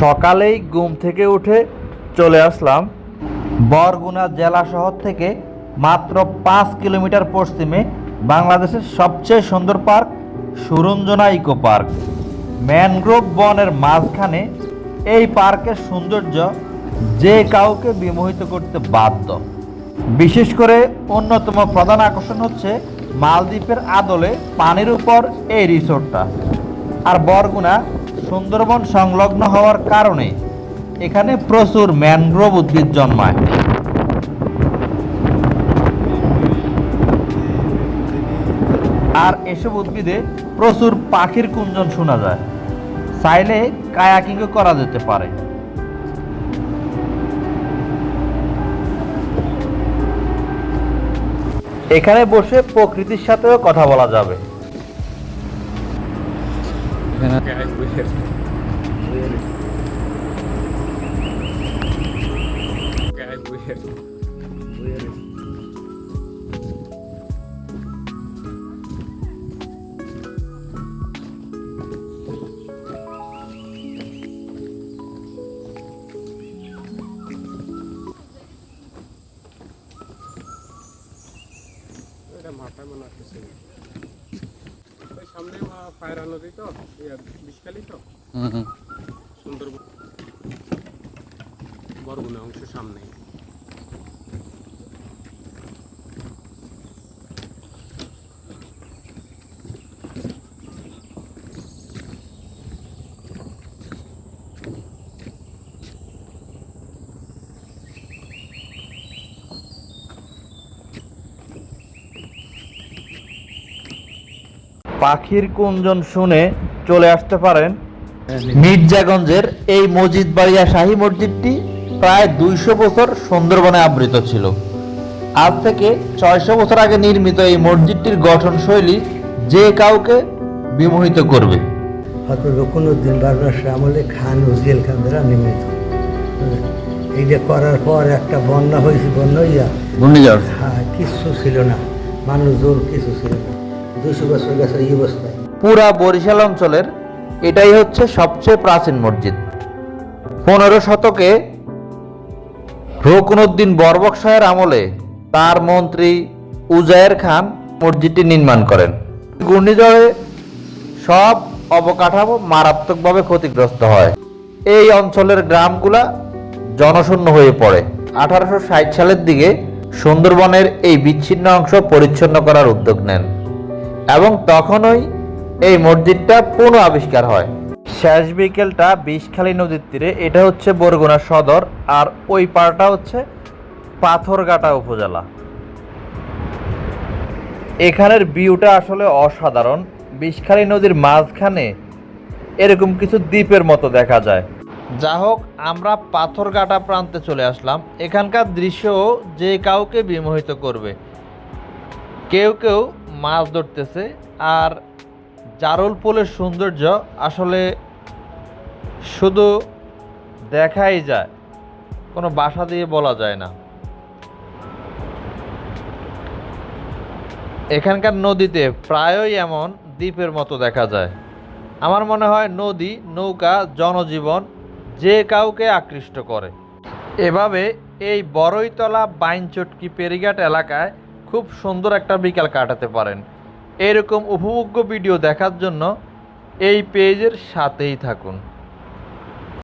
সকালেই ঘুম থেকে উঠে চলে আসলাম বরগুনা জেলা শহর থেকে মাত্র পাঁচ কিলোমিটার পশ্চিমে বাংলাদেশের সবচেয়ে সুন্দর park Suranjana eco park. Mangrove বনের মাঝখানে এই পার্কের সৌন্দর্য যে কাউকে বিমোহিত করতে বাধ্য। বিশেষ করে অন্যতম প্রধান আকর্ষণ হচ্ছে মালদ্বীপের আদলে পানির উপর এই রিসোর্টটা। আর বরগুনা সুন্দরবন সংলগ্ন হওয়ার কারণে এখানে প্রচুর ম্যানগ্রোভ উদ্ভিদ জন্মায়। আর এসব উদ্ভিদে প্রচুর পাখির কুঞ্জন শোনা যায়। চাইলে কায়াকিংও করা যেতে পারে। এখানে বসে প্রকৃতির সাথেও কথা বলা যাবে। Gonna... Yeah, it's weird. Ada mata menakis ini. সামনে ফায়ার পায়রা নদী তো। বিষকালি তো সুন্দরবন বরগুনা অংশ সামনে পাখির কুঞ্জন শুনে চলে আসতে পারেন। মির্জাগঞ্জের এই মসজিদ বাড়িয়া শাহী মসজিদটি প্রায় দুইশো বছর সুন্দরবনে আবৃত ছিল। আজ থেকে ছয়শো বছর আগে নির্মিত এই মসজিদটির গঠন শৈলী যে কাউকে বিমোহিত করবে। হয়তো রকুনুদ্দিন বারবার আমলে খান দ্বারা নির্মিত। এইটা করার পর একটা বন্যা হয়েছে বন্যা হইয়া ঘূর্ণিঝড়। হ্যাঁ কিচ্ছু ছিল না মানুষ জোর কিছু ছিল না। দুশো বছর এই অবস্থায় পুরা বরিশাল অঞ্চলের এটাই হচ্ছে সবচেয়ে প্রাচীন মসজিদ। পনেরো শতকে রকুনুদ্দিন বরবক শাহের আমলে তার মন্ত্রী উজায়ের খান মসজিদটি নির্মাণ করেন। ঘূর্ণিঝড়ে সব অবকাঠামো মারাত্মকভাবে ক্ষতিগ্রস্ত হয়। এই অঞ্চলের গ্রামগুলা জনশূন্য হয়ে পড়ে। আঠারোশো ষাট সালের দিকে সুন্দরবনের এই বিচ্ছিন্ন অংশ পরিচ্ছন্ন করার উদ্যোগ নেন। এবং তখনই এই মসজিদটা পুনঃ আবিষ্কার হয়। শেষ বিকেলটা বিষখালী নদীর তীরে, এটা হচ্ছে বরগুনা সদর, আর ওই পাড়টা হচ্ছে পাথরঘাটা উপজেলা। এখানের ভিউটা আসলে অসাধারণ। বিষখালী নদীর মাঝখানে এরকম কিছু দ্বীপের মতো দেখা যায়। যা হোক, আমরা পাথরঘাটা প্রান্তে চলে আসলাম। এখানকার দৃশ্য যে কাউকে বিমোহিত করবে। কেউ কেউ মাছ ধরতেছে আর জারুল পোলের সৌন্দর্য আসলে শুধু দেখাই যায়, কোনো বাসা দিয়ে বলা যায় না। এখানকার নদীতে প্রায়ই এমন দ্বীপের মতো দেখা যায়। আমার মনে হয় নদী, নৌকা, জনজীবন যে কাউকে আকৃষ্ট করে। এভাবে এই বড়ইতলা বাইনচটকি পেরিঘাট এলাকায় খুব সুন্দর একটা বিকাল কাটাতে পারেন। এরকম উপভোগ্য ভিডিও দেখার জন্য এই পেজের সাথেই থাকুন।